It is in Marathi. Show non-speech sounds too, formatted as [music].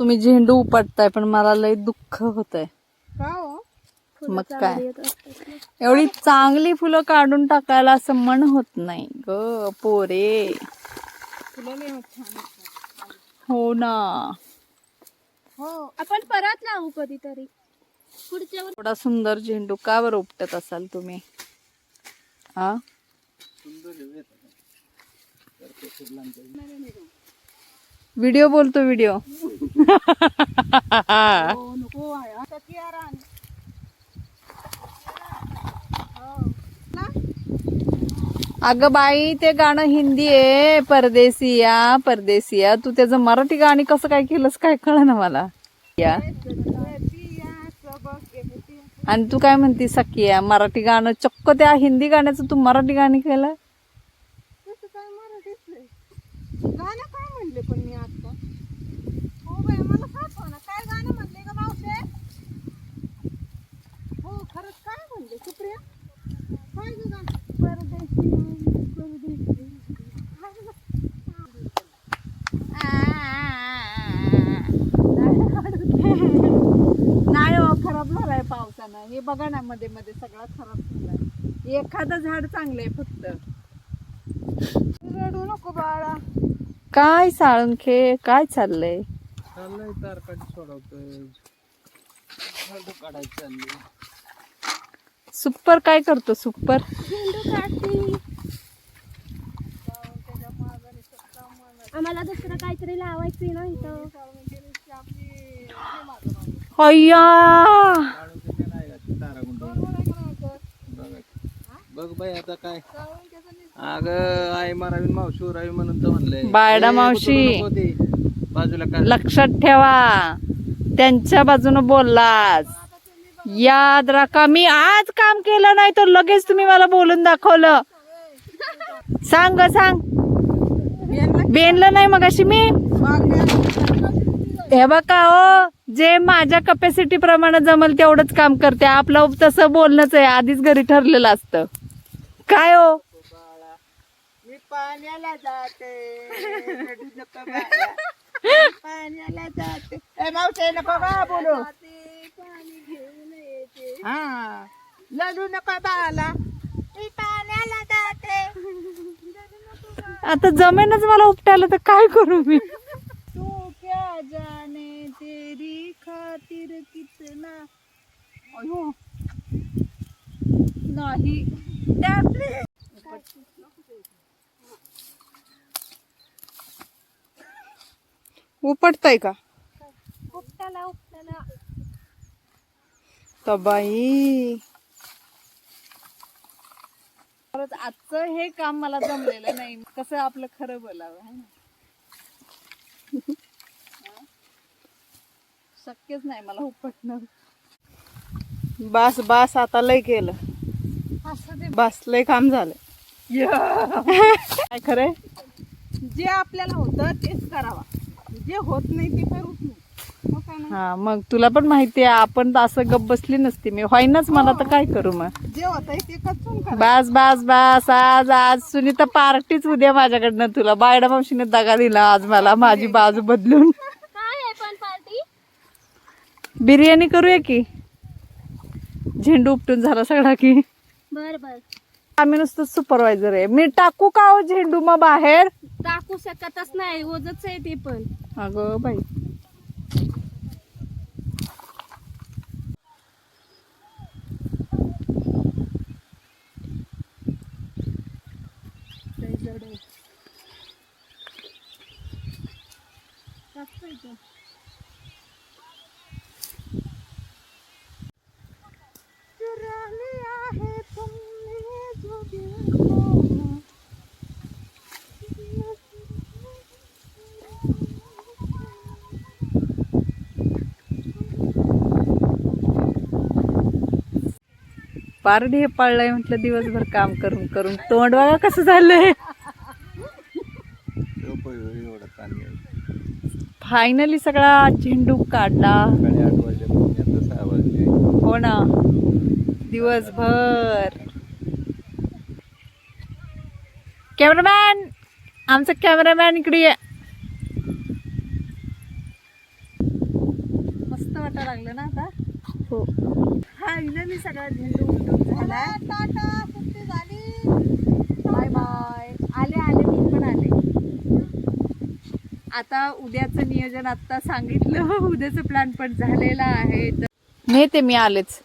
तुम्ही झेंडू उपटताय पण मला लय दुःख होत आहे का हो? मग काय? एवढी चांगली फुलं काढून टाकायला असं मन होत नाही. ग पोरे. फुलं लय छान आहेत. हो ना. हो आपण परत लावू कधीतरी. पुढच्या एवढा सुंदर झेंडू का बरं उपटत असाल तुम्ही? हा व्हिडिओ बोलतो व्हिडिओ. अगं बाई ते गाणं हिंदी आहे परदेसिया परदेसिया. तू त्याचं मराठी गाणी कसं काय केलंस काय कळ ना मला? या. आणि तू काय म्हणती सखिया मराठी गाणं चक्क त्या हिंदी गाण्याचं तू मराठी गाणी केलं? काय म्हणले पण मी आता हो बाई मला साठवा ना काय गाणं म्हणले का मावशे हो खरंच काय म्हणले सुप्रिया काय गं गाणं परदेशी परदेशी नाही हो खराब झालाय पावसानं हे बघा ना मध्ये मध्ये सगळा खराब झालाय. एखादं झाड चांगलंय फक्त. रडू नको बाळा. काय साळंखे काय चाललंय? चाललंय तार काढी सोडवतोय. झाडू काढायची चालली सुपर काय करतो सुपर आम्हाला दुसरं काहीतरी लावायचं ना इथं. अय्या काढून ते नाही का ते तारा गुंडाळून. बघ बाई आता काय. अग आई मारावी मावशी उरावी म्हणून तर म्हणलंय बायडा मावशी. बाजूला काय? लक्षात ठेवा. त्यांच्या बाजूनं बोललास. याद राखा मी आज काम केलं नाही तर लगेच तुम्ही मला बोलून दाखवलं. सांग ग, सांग. बेनलं नाही मग अशी मी? हे बघा हो जे माझ्या कपॅसिटी प्रमाणे जमल तेवढंच काम करते. आपलं तसं बोलणंच आहे. आधीच घरी ठरलेलं असतं. काय हो? मी पाण्याला जाते. पाण्याला जाते. ए मावशे नको का बोलू. पाणी घेऊन येते हा. लढू नको बाळाला. मी पाण्याला जाते. आता जमेनच मला उपटायला तर काय करू मी? तू क्या जाने तेरी खातिर कितना? अयो. नाही. उपटतय का? उपटाला उपटाला. खरंच आजचं हे काम मला जमलेलं नाही. कसं आपलं खरं बोलावं है ना? [laughs] शक्यच नाही मला उपटणं. बास बास आता लय केलं. असं ते बास लय काम झालं काय खरंय? जे आपल्याला होतं तेच करावा. जे होत नाही ते करूच नाही. हो का नाही? हा मग तुला पण माहिती आहे आपण तर असं गप बसली नसती. मी व्हायनाच मला तर काय करू मग? जे होतंय ते कचून करा. बास बास बास आज आज. सुनीता पार्टीच उद्या माझ्याकडनं तुला. बायडा मावशीने दगा दिला आज मला माझी बाजू बदलून. काय आहे पण पार्टी? बिर्याणी करूया की? झेंडू उपटून झाला सगळा की. बर बर. आम्ही नुसतं सुपरवायझर आहे. मी टाकू का हो झेंडू मग बाहेर? टाकू शकतच नाही ओझच आहे ते पण. अगं बाई लिया है तुमने जो दिल को पारडी हे पाळलंय म्हटलं दिवसभर काम करून करून. तोंड बघा कसं झालंय. फायनली सगळा झेंडू काढला. हो ना. दिवसभर. कॅमेरामॅन आमचा कॅमेरामॅन इकडे ये. वाटायला लागलं ना आता? हो. फायनली सगळा झेंडू उठून झाला टाटा सुट्टी झाली. Bye bye. आले आले मी पण आले. आता उद्याचं नियोजन आता सांगितलं. उद्याचं प्लॅन पण झालेला आहे. नेते मी आलेच.